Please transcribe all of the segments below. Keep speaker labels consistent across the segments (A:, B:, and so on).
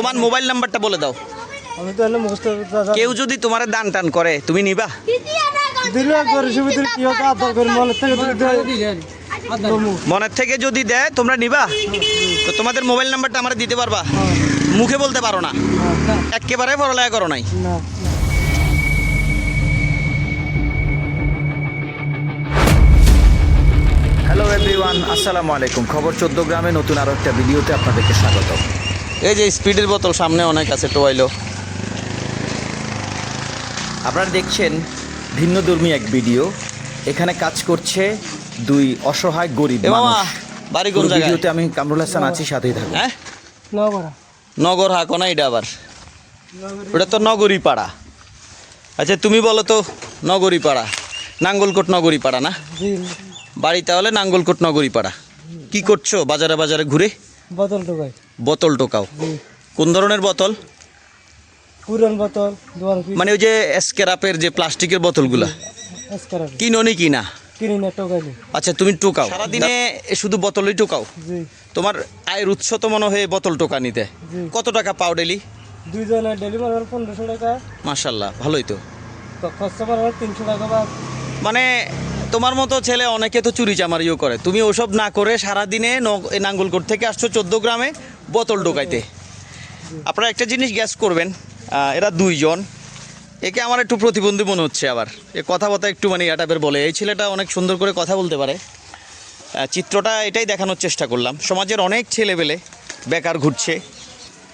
A: তোমার মোবাইল নাম্বারটা বলে দাও।
B: আমি তো মুখস্থ
A: কেউ যদি তোমার দান টান করে তুমি নিবা?
B: মনে
A: মনের থেকে যদি দেয় তোমরা নিবা? তো তোমাদের মোবাইল নাম্বারটা আমার দিতে পারবা? মুখে বলতে পারো না। একেবারে পড়ালেখা করো নাই।
B: না।
C: হ্যালো এভরিওয়ান আসসালামু আলাইকুম। খবর চোদ্দ গ্রামে নতুন আরও একটা ভিডিওতে আপনাদেরকে স্বাগত
A: এই যে স্পিডের বোতল সামনে অনেক আছে টোয়াইলো
C: আপনারা দেখছেন ভিন্নধর্মী এক ভিডিও। এখানে কাজ করছে দুই অসহায় গরিব
A: বাড়ি কোন
C: ভিডিওতে আমি কামরুল হাসান আছি সাথেই থাকুন।
A: হ্যাঁ? নগর। হাকো না এটা আবার? ওটা তো নগরী পাড়া আচ্ছা তুমি বলো তো নগরী পাড়া নাঙ্গলকোট নগরী পাড়া না বাড়ি তাহলে নাঙ্গলকোট নগরী পাড়া কি করছ বাজারে বাজারে ঘুরে?
B: বোতল টোকাই
A: বোতল টোকাও কোন ধরনের বোতল?
B: পুরান বোতল
A: মানে ওই যে স্ক্র্যাপের যে প্লাস্টিকের বোতলগুলা?
B: কিনো
A: নি? কিনা
B: কিনি না টোকাইলি
A: আচ্ছা তুমি টোকাও সারাদিনে শুধু বোতলই টোকাও তোমার আয়ের উৎস তো মনে হয় বোতল টোকা নিতে কত টাকা পাও ডেলি
B: দুইজনে ডেলি পনেরোশো টাকা।
A: মার্শাল্লাহ ভালোই তো।
B: খরচা মারবার তিনশো টাকা বা
A: মানে তোমার মতো ছেলে অনেকে তো চুরি চামারিও করে। তুমি ওসব না করে সারাদিনে নাঙ্গলকোট থেকে আসছো চোদ্দ গ্রামে বোতল টোকাইতে আপনারা একটা জিনিস গ্যাস করবেন এরা দুইজন। একে আমার একটু প্রতিবন্ধী মনে হচ্ছে আবার। এ কথা বথা একটু মানে ইয়াটাপের বলে। এই ছেলেটা অনেক সুন্দর করে কথা বলতে পারে। চিত্রটা এটাই দেখানোর চেষ্টা করলাম। সমাজের অনেক ছেলেবেলে বেকার ঘুরছে,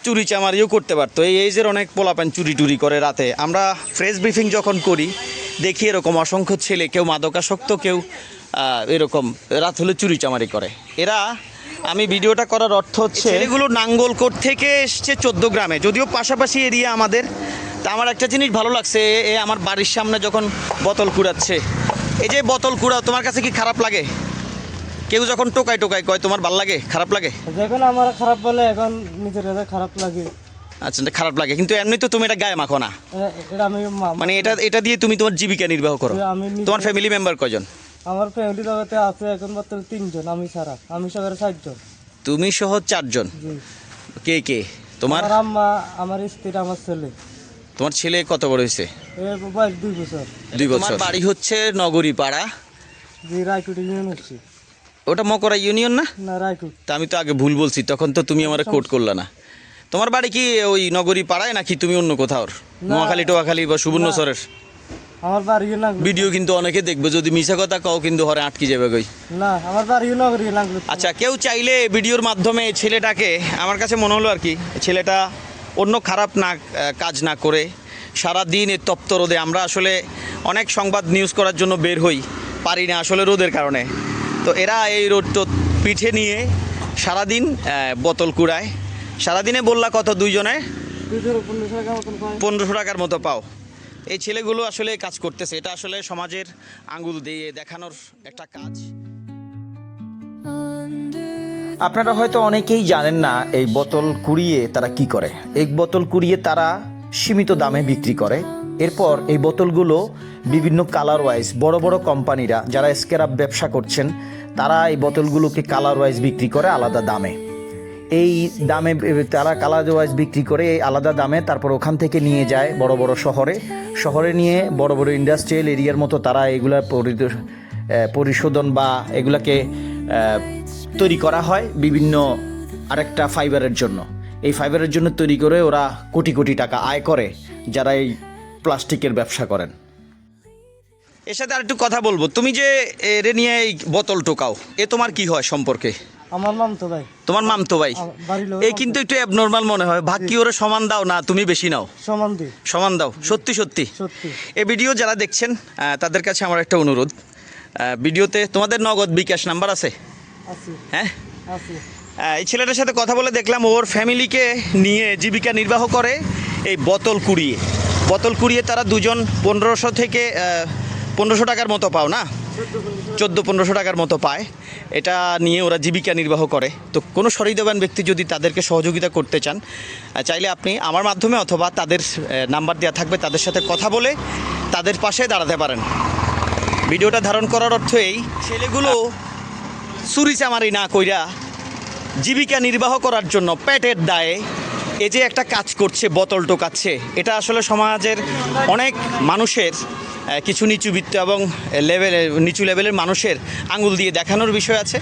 A: চুরি চামারিও করতে পারতো। এই এজের অনেক পোলাপান চুরি টুরি করে রাতে। আমরা ফ্রেশ ব্রিফিং যখন করি দেখি এরকম অসংখ্য ছেলে কেউ মাদকাসক্ত কেউ এরকম রাত হলে চুরি চামারি করে। এরা আমি ভিডিওটা করার অর্থ হচ্ছে এগুলো নাঙ্গলকোট থেকে এসছে চোদ্দ গ্রামে। যদিও পাশাপাশি এরিয়া আমাদের তা আমার একটা জিনিস ভালো লাগছে এ- আমার বাড়ির সামনে যখন বোতল কুড়াচ্ছে। এই যে বোতল কুড়াও তোমার কাছে কি খারাপ লাগে? কেউ যখন টোকাই টোকাই কয় তোমার ভালো লাগে? খারাপ লাগে?
B: যখন আমার খারাপ বলে এখন নিজের খারাপ লাগে।
A: আচ্ছা এটা খারাপ লাগে। কিন্তু এমনি তো তুমি এটা গায়ে মাখো না।
B: এটা আমি
A: মানে এটা এটা দিয়ে তুমি তোমার জীবিকা নির্বাহ করো।
B: আমি
A: তোমার ফ্যামিলি মেম্বার কয়জন?
B: আমার ফ্যামিলি জগতে আছে এখন বর্তমানে তিনজন আমি ছাড়া। আমি সবার চারজন
A: তুমি সহ চারজন? কে কে? তোমার?
B: আমার আম্মা আমার স্ত্রী আমার ছেলে।
A: তোমার ছেলে কত বড় হয়েছে?
B: এ দুই বছর।
A: দুই বছর। বাড়ি হচ্ছে নগরী পাড়া
B: জি রায়কুট ইউনিয়ন হচ্ছে।
A: ওটা মকরা ইউনিয়ন না?
B: না রায়কুট।
A: তা আমি তো আগে ভুল বলছি তখন তো তুমি আমার কোট করলে না। তোমার বাড়ি কি ওই নগরী পাড়ায় নাকি তুমি অন্য কোথাও নোয়াখালী টোয়াখালী বা সুবর্ণচরের
B: আমার বাড়ি না
A: ভিডিও কিন্তু অনেকে দেখবে যদি মিশা কথা কও কিন্তু হরে আটকে যাবে গই
B: না আমার বাড়ি নগরী নাগলো
A: আচ্ছা কেউ চাইলে ভিডিওর মাধ্যমে ছেলেটাকে আমার কাছে মনে হলো আর কি ছেলেটা অন্য খারাপ না কাজ না করে সারা দিন এই তপ্ত রোদে আমরা আসলে অনেক সংবাদ নিউজ করার জন্য বের হই পারি না আসলে রোদের কারণে। তো এরা এই রোদ পিঠে নিয়ে সারাদিন বোতল কুড়ায় সারাদিনে বললা কত দুইজনে?
B: পনেরোশো
A: টাকার মতো পাও। এই ছেলেগুলো আসলে কাজ করতেছে। এটা আসলে সমাজের আঙ্গুল দিয়ে দেখানোর একটা কাজ।
C: আপনারা হয়তো অনেকেই জানেন না এই বোতল কুড়িয়ে তারা কি করে। এই বোতল কুড়িয়ে তারা সীমিত দামে বিক্রি করে। এরপর এই বোতলগুলো বিভিন্ন কালার ওয়াইজ বড় বড় কোম্পানিরা যারা স্ক্র্যাপ ব্যবসা করছেন তারা এই বোতলগুলোকে কালার ওয়াইজ বিক্রি করে আলাদা দামে। এই দামে তারা কালার ওয়াইজ বিক্রি করে এই আলাদা দামে তারপর ওখান থেকে নিয়ে যায় বড় বড় শহরে। শহরে নিয়ে বড় বড় ইন্ডাস্ট্রিয়াল এরিয়ার মতো তারা এগুলা পরিশোধন বা এগুলাকে তৈরি করা হয় বিভিন্ন আরেকটা ফাইবারের জন্য। এই ফাইবারের জন্য তৈরি করে ওরা কোটি কোটি টাকা আয় করে যারা এই প্লাস্টিকের ব্যবসা করেন।
A: এর সাথে আর একটু কথা বলব। তুমি যে রে নিয়ে এই বোতল টোকাও, এ তোমার কি হয় সম্পর্কে?
B: আমার মাম ভাই।
A: তোমার মামতো ভাই। এই কিন্তু একটু অ্যাবনর্মাল মনে হয়। ভাগ কি ওরে সমান দাও না তুমি বেশি নাও।
B: সমান দিই
A: সমান দাও। সত্যি সত্যি। এই ভিডিও যারা দেখছেন তাদের কাছে আমার একটা অনুরোধ। ভিডিওতে তোমাদের নগদ বিকাশ নাম্বার আছে? হ্যাঁ? এই ছেলেটার সাথে কথা বলে দেখলাম ওর ফ্যামিলিকে নিয়ে জীবিকা নির্বাহ করে এই বোতল কুড়িয়ে। বোতল কুড়িয়ে তারা দুজন পনেরোশো থেকে পনেরোশো টাকার মতো পাও না? চোদ্দ পনেরোশো টাকার মতো পায়। এটা নিয়ে ওরা জীবিকা নির্বাহ করে। তো কোনো সহৃদবান ব্যক্তি যদি তাদেরকে সহযোগিতা করতে চান চাইলে আপনি আমার মাধ্যমে অথবা তাদের নাম্বার দেওয়া থাকবে, তাদের সাথে কথা বলে তাদের পাশে দাঁড়াতে পারেন। ভিডিওটা ধারণ করার অর্থ এই, ছেলেগুলো চুরি চামারি না কইরা জীবিকা নির্বাহ করার জন্য পেটের দায়ে এই যে একটা কাজ করছে, বোতল টোকাচ্ছে, এটা আসলে সমাজের অনেক মানুষের কিছু নিচু বৃত্ত এবং লেভেল নিচু লেভেলের মানুষের আঙুল দিয়ে দেখানোর বিষয় আছে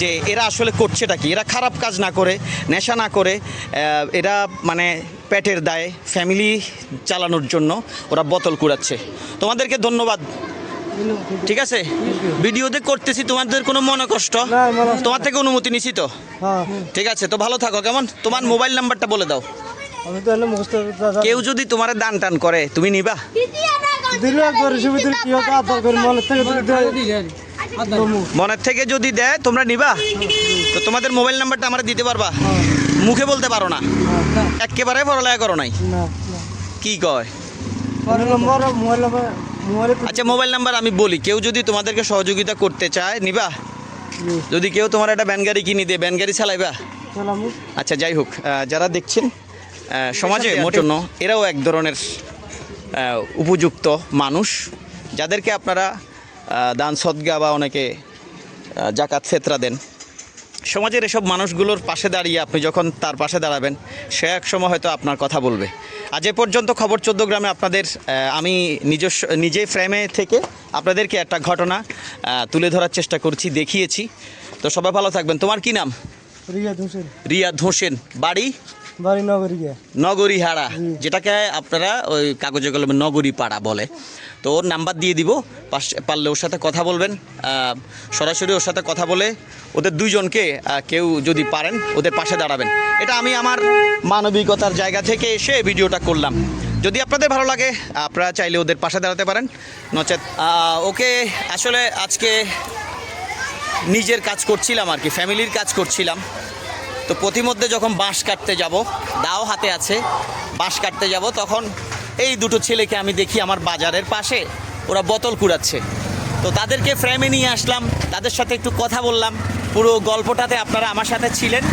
A: যে এরা আসলে করছেটা কি? এরা খারাপ কাজ না করে নেশা না করে এরা মানে পেটের দায়ে ফ্যামিলি চালানোর জন্য ওরা বোতল কুড়াচ্ছে। তোমাদেরকে ধন্যবাদ। ঠিক আছে? ভিডিওতে করতেছি তোমাদের কোনো মনে কষ্ট? তোমার থেকে অনুমতি নিছি তো?
B: হ্যাঁ।
A: ঠিক আছে তো ভালো থাকো। কেমন? তোমার মোবাইল নাম্বারটা বলে দাও। কেউ যদি তোমার দান টান করে তুমি নিবা?
B: দিলে একবার সুবিধার কি হতো আদর করে মনে থেকে যদি দেয়
A: মনের থেকে যদি দেয় তোমরা নিবা? তো তোমাদের মোবাইল নাম্বারটা আমার দিতে পারবা? মুখে বলতে পারো না। একেবারে পড়ালেখা করো নাই? কি কয়? আচ্ছা মোবাইল নাম্বার আমি বলি। কেউ যদি তোমাদেরকে সহযোগিতা করতে চায় নিবা? যদি কেউ তোমার একটা ব্যান গাড়ি কিনে দেয় ব্যান গাড়ি চালাইবা? আচ্ছা যাই হোক যারা দেখছেন সমাজে মোট জন্য এরাও এক ধরনের উপযুক্ত মানুষ যাদেরকে আপনারা দান সদ্গা বা অনেকে জাকাত ফেতরা দেন। সমাজের এসব মানুষগুলোর পাশে দাঁড়িয়ে আপনি যখন তার পাশে দাঁড়াবেন সে এক সময় হয়তো আপনার কথা বলবে। আজ এ পর্যন্ত খবর চোদ্দ গ্রামে আপনাদের আমি নিজস্ব নিজে ফ্রেমে থেকে আপনাদেরকে একটা ঘটনা তুলে ধরার চেষ্টা করছি দেখিয়েছি। তো সবাই ভালো থাকবেন। তোমার কি নাম?
B: রিয়া হোসেন।
A: রিয়াদ হোসেন। বাড়ি?
B: বাড়ি নগরী
A: হাড়া যেটাকে আপনারা ওই কাগজে কলমে নগরী পাড়া বলে। তো ওর নাম্বার দিয়ে দিব পারলে ওর সাথে কথা বলবেন। সরাসরি ওর সাথে কথা বলে ওদের দুইজনকে কেউ যদি পারেন ওদের পাশে দাঁড়াবেন। এটা আমি আমার মানবিকতার জায়গা থেকে এসে ভিডিওটা করলাম। যদি আপনাদের ভালো লাগে আপনারা চাইলে ওদের পাশে দাঁড়াতে পারেন। নচেত ওকে আসলে আজকে নিজের কাজ করছিলাম আর কি ফ্যামিলির কাজ করছিলাম। তো প্রতিমধ্যে যখন বাঁশ কাটতে যাব, দাও হাতে আছে, বাঁশ কাটতে যাব, তখন এই দুটো ছেলেকে আমি দেখি আমার বাজারের পাশে, ওরা বোতল কুড়াচ্ছে। তো তাদেরকে ফ্রেমে নিয়ে আসলাম, তাদের সাথে একটু কথা বললাম। পুরো গল্পটাতে আপনারা আমার সাথে ছিলেন।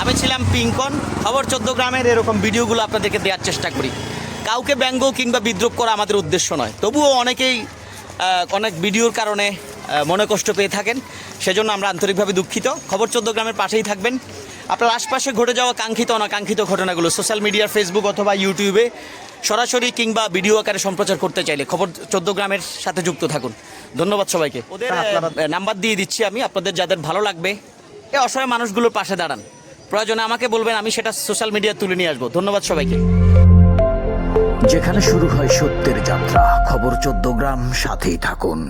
A: আমি ছিলাম পিঙ্কন, খবর চোদ্দ গ্রামের এরকম ভিডিওগুলো আপনাদেরকে দেওয়ার চেষ্টা করি। কাউকে ব্যঙ্গ কিংবা বিদ্রুপ করা আমাদের উদ্দেশ্য নয়। তবুও অনেকেই অনেক ভিডিওর কারণে মনে কষ্ট পেয়ে থাকেন। সেজন্য আমরা আন্তরিকভাবে দুঃখিত। খবর চোদ্দ গ্রামের পাশেই থাকবেন। আপনার আশপাশে ঘটে যাওয়া কাঙ্ক্ষিত অনাকাঙ্ক্ষিত ঘটনাগুলো সোশ্যাল মিডিয়ার ফেসবুক অথবা ইউটিউবে সরাসরি কিংবা ভিডিও আকারে সম্প্রচার করতে চাইলে খবর চোদ্দ গ্রামের সাথে যুক্ত থাকুন। ধন্যবাদ সবাইকে। ওদের নাম্বার দিয়ে দিচ্ছি আমি আপনাদের যাদের ভালো লাগবে এই অসহায় মানুষগুলোর পাশে দাঁড়ান। প্রয়োজনে আমাকে বলবেন আমি সেটা সোশ্যাল মিডিয়া তুলে নিয়ে আসব। ধন্যবাদ সবাইকে।
C: যেখানে শুরু হয় সত্যের যাত্রা খবর চোদ্দ গ্রাম সাথেই থাকুন।